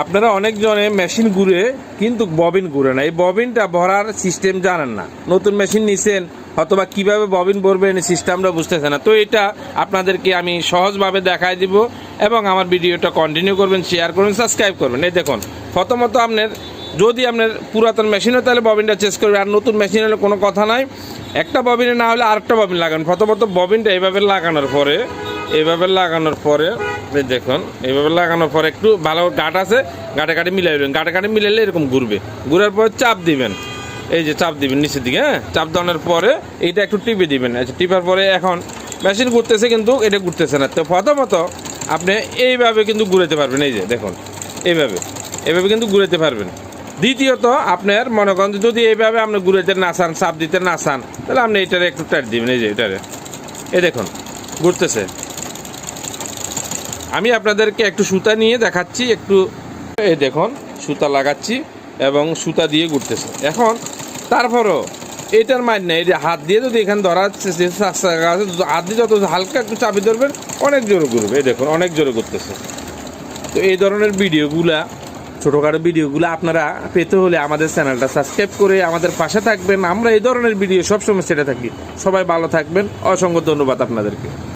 আপনারা অনেকজনে মেশিন ঘুরে কিন্তু ববিন ঘুরে না। এই ববিনটা ভরার সিস্টেম জানেন না। নতুন মেশিন নিছেন, অথবা কীভাবে ববিন ভরবেন এই সিস্টেমটা বুঝতেছে না। তো এটা আপনাদেরকে আমি সহজভাবে দেখাই দিব এবং আমার ভিডিওটা কন্টিনিউ করবেন শেয়ার করবেন সাবস্ক্রাইব করবেন। এই দেখুন, প্রথমত আপনার, যদি আপনার পুরাতন মেশিন হয়, তাহলে ববিনটা চেঞ্জ করবে। আর নতুন মেশিন হলে কোনো কথা নাই। একটা ববিনে না হলে আরেকটা ববিন লাগান। প্রথমত ববিনটা এইভাবে লাগানোর পরে এইভাবে লাগানোর পরে দেখুন এইভাবে লাগানোর পরে একটু ভালো গাঁট আছে, গাঁটে গাঁটে মিলাই দেবেন। গাঁটে গাঁটে মিলাইলে এরকম ঘুরবে। ঘুরার পরে চাপ দিবেন। এই যে চাপ দিবেন নিচের দিকে হ্যাঁ? চাপ দেওয়ানোর পরে এইটা একটু টিপে দিবেন। আচ্ছা টিপার পরে এখন মেশিন ঘুরতেছে কিন্তু এটা ঘুরতেছে না। তো প্রথমত আপনি এইভাবে কিন্তু ঘুরাতে পারবেন। এই যে দেখুন, এইভাবে এইভাবে কিন্তু ঘুরাতে পারবেন। দ্বিতীয়ত আপনার মনে করেন যদি এইভাবে আপনি ঘুরাতে না চান, চাপ দিতে না চান, তাহলে আপনি এটারে একটু টাইট দিবেন। এই যে এটারে। এই দেখুন, ঘুরতেছে। আমি আপনাদেরকে একটু সুতা নিয়ে দেখাচ্ছি, একটু এই দেখুন, সুতা লাগাচ্ছি এবং সুতা দিয়ে ঘুরতেছে। এখন, তারপরও এটার মাইন নেই যে হাত দিয়ে যদি এখানে ধরা হাত দিয়ে যত হালকা একটু চাবি ধরবেন, অনেক জোরে ঘুরবে। এই দেখুন, অনেক জোরে ঘুরতেছে। তো এই ধরনের ভিডিওগুলা, ছোটোখাটো ভিডিওগুলো আপনারা পেতে হলে আমাদের চ্যানেলটা সাবস্ক্রাইব করে আমাদের পাশে থাকবেন। আমরা এই ধরনের ভিডিও সবসময় সেটা থাকি। সবাই ভালো থাকবেন। অসংখ্য ধন্যবাদ আপনাদেরকে।